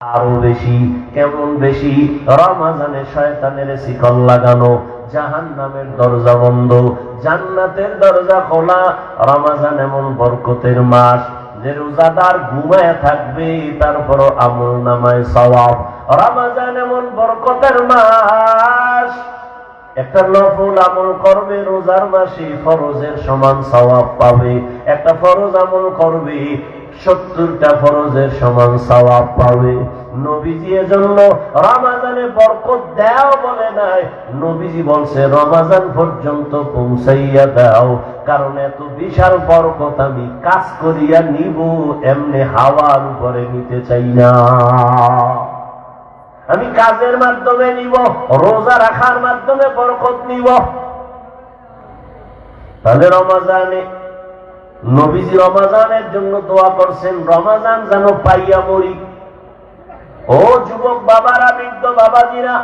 আরও বেশি কেমন বেশি রমাজানে শয়তানের শিকল লাগানো জাহান নামের দরজা বন্ধ, জান্নাতের দরজা খোলা, রমাজান এমন বরকতের মাস, যে রোজাদার ঘুমায় থাকবে, তারপরও আমল নামায় সওয়াব। রমাজান এমন বরকতের মাস, একটা নফল আমল করবে, রোজার মাসে ফরজের সমান সওয়াব পাবে। একটা ফরজ আমল করবে সত্তরটা ফরজের সমান সওয়াব পাবে। নবীজি এজন্য রমাজানে বরকত দাও বলে নাই। নবীজি বলছে, রমাজান পর্যন্ত পৌঁছাইয়া দাও, কারণ এত বিশাল বরকত আমি কাজ করিয়া নিব, এমনি হাওয়ার উপরে নিতে চাই না। আমি কাজের মাধ্যমে নিব, রোজা রাখার মাধ্যমে বরকত নিব। তাহলে রমাজানে নবীজি রমাজানের জন্য দোয়া করছেন, রমাজান যেন পাইয়া মরি। ও যুবক বাবারা, বৃদ্ধ বাবাজিরা,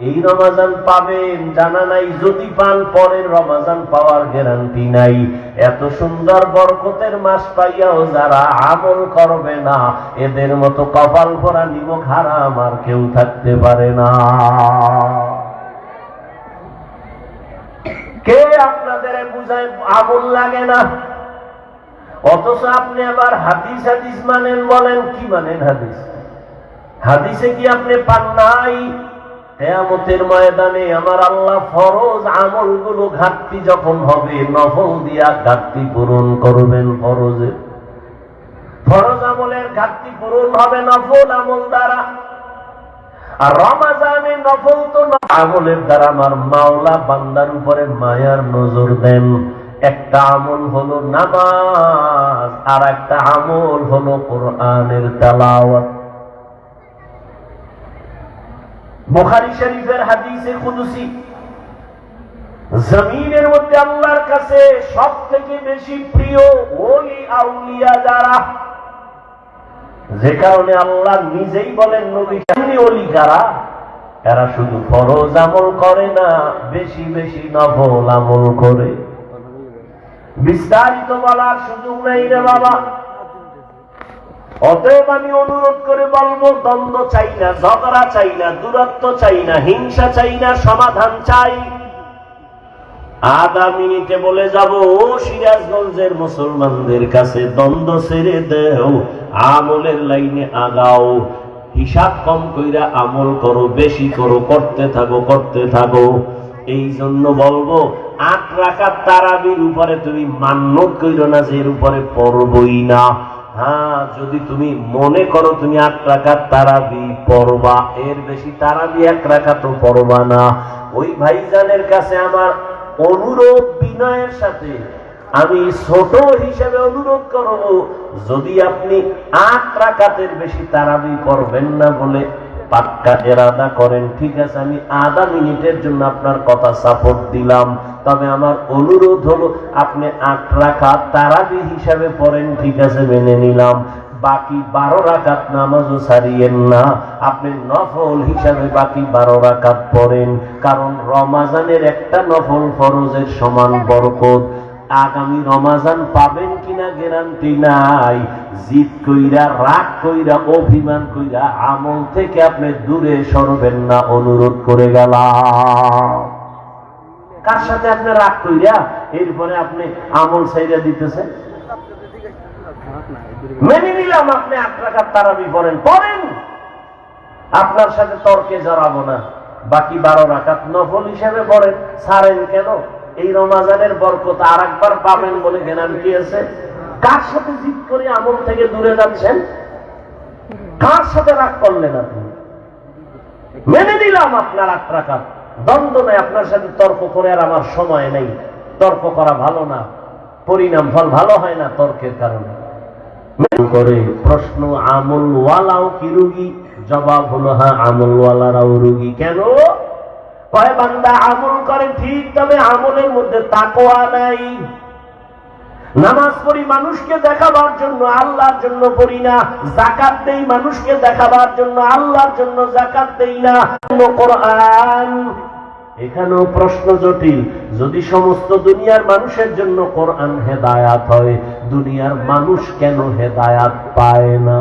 এই রমাজান পাবেন, জানা নাই যদি পান, পরের রমাজান পাওয়ার গ্যারান্টি নাই। এত সুন্দর বরকতের মাস পাইয়াও যারা আমল করবে না, এদের মতো কপাল ভরা নিমক হারাম আর কেউ থাকতে পারে না। কে আপনাদের বুঝায়, আমল লাগে না? অথচ আপনি আবার হাদিস হাদিস মানেন, বলেন, কি মানেন হাদিস? হাদিসে কি আপনি পান নাই? কেয়ামতের ময়দানে আমার আল্লাহ ফরজ আমলগুলো ঘাটতি যখন হবে, নফল দিয়া ঘাটতি পূরণ করবেন ফরজে। ফরজ আমলের ঘাটতি পূরণ হবে নফল আমল দ্বারা। আর রমাজানে নফল তো আমলের দ্বারা আমার মাওলা বান্দার উপরে মায়ার নজর দেন। একটা আমল হলো নামাজ, আর একটা আমল হলো কোরআনের তেলাওয়াত। বুখারী শরীফের হাদিসে কুদসি, জমিনের মধ্যে আল্লাহর কাছে সব থেকে বেশি প্রিয় ওলি আউলিয়া যারা, যে কারণে আল্লাহ নিজেই বলেন, নবী অলি কারা? এরা শুধু ফরজ আমল করে না, বেশি বেশি নফল আমল করে। বিস্তারিত বলার সুযোগ নেই রে বাবা। অতএব আমি অনুরোধ করে বলব, দ্বন্দ্ব চাই না, ঝগড়া চাই না, দূরত্ব চাই না, হিংসা চাই না, সমাধান চাই। আধা মিনিটে বলে যাব, ও সিরাজগঞ্জের মুসলমানদের কাছে দ্বন্দ্ব ছেড়ে দেও, আমলের লাইনে আগাও। হিসাব কম কইরা আমল করো, বেশি করো, করতে থাকো করতে থাকো। এই জন্য বলব, আট রাখার তারাবির উপরে তুমি মান্য কইরো না যে এর উপরে পড়বই না। হ্যাঁ যদি তুমি মনে করো তুমি আট রাখার তারাবি পড়বা, এর বেশি তারাবি এক রাখা তো পড়বা না। ওই ভাইজানের কাছে আমার অনুরোধ বিনয়ের সাথে আমি ছোট হিসেবে অনুরোধ করব, যদি আপনি আট রাকাতের বেশি তারাবি করবেন না বলে পাক্কা এরাদা করেন, ঠিক আছে, আমি আধা মিনিটের জন্য আপনার কথা সাপোর্ট দিলাম। তবে আমার অনুরোধ হলো, আপনি আট রাকাত তারাবি হিসাবে পড়েন, ঠিক আছে, মেনে নিলাম। বাকি বারো রাকাত নামাজও ছাড়িয়েন না। আপনি নফল হিসাবে বাকি বারো রাকাত পড়েন, কারণ রমাজানের একটা নফল ফরজের সমান বরকত। আগামী রমাজান পাবেন কিনা গ্যারান্টি নাই। জিদ কইরা, রাগ কইরা, অভিমান কইরা, আমল থেকে আপনি দূরে সরবেন না, অনুরোধ করে গেলাম। কার সাথে আপনি রাগ কইরা, এরপরে আপনি আমল সাইরা দিতেছেন? মেনে নিলাম আপনি আট টাকার তারাবি পড়েন পড়েন। আপনার সাথে তর্কে জড়াবো না। বাকি বারো রাকাত নফল হিসেবে পড়েন, ছাড়েন কেন? এই রমাজানের বরকত আর একবার পাবেন বলে গ্যারান্টি আছে। কার সাথে জিদ করে আমল থেকে দূরে যাচ্ছেন? কার সাথে রাগ করলেন আপনি? মেনে নিলাম আপনার আট রাকাত। দ্বন্দ্ব নেই আপনার সাথে তর্ক করে আর আমার সময় নেই। তর্ক করা ভালো না। পরিণাম ফল ভালো হয় না তর্কের কারণে। করে প্রশ্ন আমল ওয়ালাও কি রুগী? জবাব হলো হ্যাঁ আমল ওয়ালারাও রুগী। কেন? কয় বান্দা, আমল করে ঠিক, তবে আমলের মধ্যে তাকোয়া নাই। নামাজ পড়ি মানুষকে দেখাবার জন্য, আল্লাহর জন্য পড়ি না। জাকাত দেই মানুষকে দেখাবার জন্য, আল্লাহর জন্য জাকাত দেই না। কোরআন, এখানেও প্রশ্ন জটিল। যদি সমস্ত দুনিয়ার মানুষের জন্য কোরআন হেদায়াত হয়, দুনিয়ার মানুষ কেন হেদায়াত পায় না?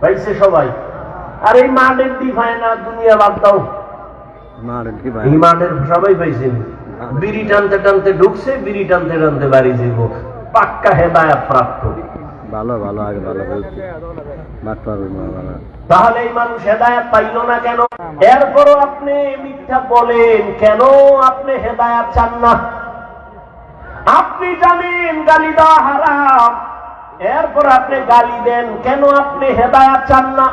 পাইছে সবাই? আর এই মাঠের দি পায় না দুনিয়া বাদ দাও। সবাই পাইছে। বিড়ি টানতে টানতে ঢুকছে বিড়ি টানতে টানতে বাড়ি যাব। পাক্কা হেদায়াত প্রাপ্ত। ভালো ভালো আগে ভালো তাহলে এই মানুষ হেদায়াত পাইল না কেন? এরপরও আপনি মিথ্যা বলেন কেন আপনি হেদায়াত চান না? আপনি জানেন গালি দেওয়া হারাম। এরপর আপনি গালি দেন কেন আপনি হেদায়াত চান না?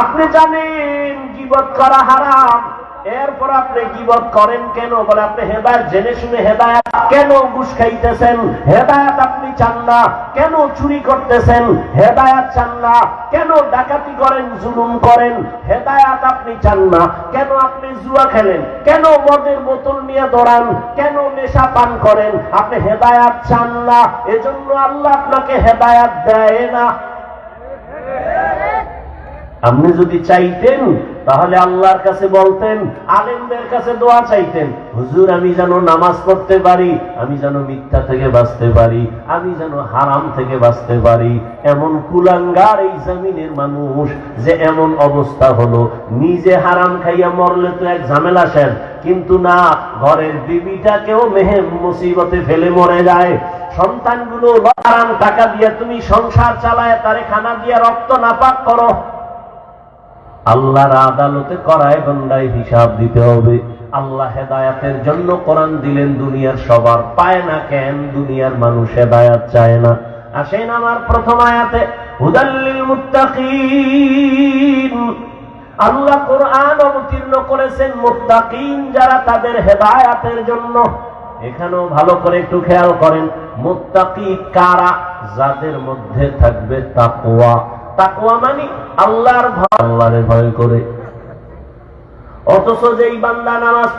আপনি জানেন গিবত করা হারাম। এরপর আপনি গিবত করেন কেন? বলে আপনি হেদায়ত জেনে শুনে হেদায়াত কেন ঘুষ খাইতেছেন? হেদায়াত আপনি চান না। কেন চুরি করতেছেন? হেদায়াত চান না। কেন ডাকাতি করেন, জুলুম করেন? হেদায়াত আপনি চান না। কেন আপনি জুয়া খেলেন? কেন মদের বোতল নিয়ে দৌড়ান? কেন নেশা পান করেন? আপনি হেদায়াত চান না। এজন্য আল্লাহ আপনাকে হেদায়াত দেয় না। আপনি যদি চাইতেন তাহলে আল্লাহর কাছে বলতেন, আলেমদের কাছে দোয়া চাইতেন, হুজুর, আমি যেন নামাজ পড়তে পারি, আমি যেন মিথ্যা থেকে বাঁচতে পারি, আমি যেন হারাম থেকে বাঁচতে পারি। এমন কুলাঙ্গার এই জমিনের মানুষ যে এমন অবস্থা হলো। নিজে হারাম খাইয়া মরলে তো এক ঝামেলা সেন কিন্তু না, ঘরের বিবিটাকেও মেহে মুসিবতে ফেলে মরে যায়। সন্তানগুলো হারাম টাকা দিয়ে তুমি সংসার চালায়, তারে খানা দিয়ে রক্ত নাপাক করো। আল্লাহর আদালতে করায় গন্ডায় হিসাব দিতে হবে। আল্লাহ হেদায়াতের জন্য কোরআন দিলেন, দুনিয়ার সবার পায় না কেন, দুনিয়ার মানুষ হেদায়াত চায় না। আসেন আমার প্রথম আয়াতে হুদাল্লিল মুত্তাকিন। আল্লাহ কোরআন অবতীর্ণ করেছেন, মুত্তাকিন যারা তাদের হেদায়াতের জন্য। এখানেও ভালো করে একটু খেয়াল করেন, মুত্তাকি কারা? যাদের মধ্যে থাকবে তাকওয়া। তাকওয়া মানে আল্লাহর ভয়। আল্লাহরে ভয় করে। অথচ যেই বান্দা নামাজ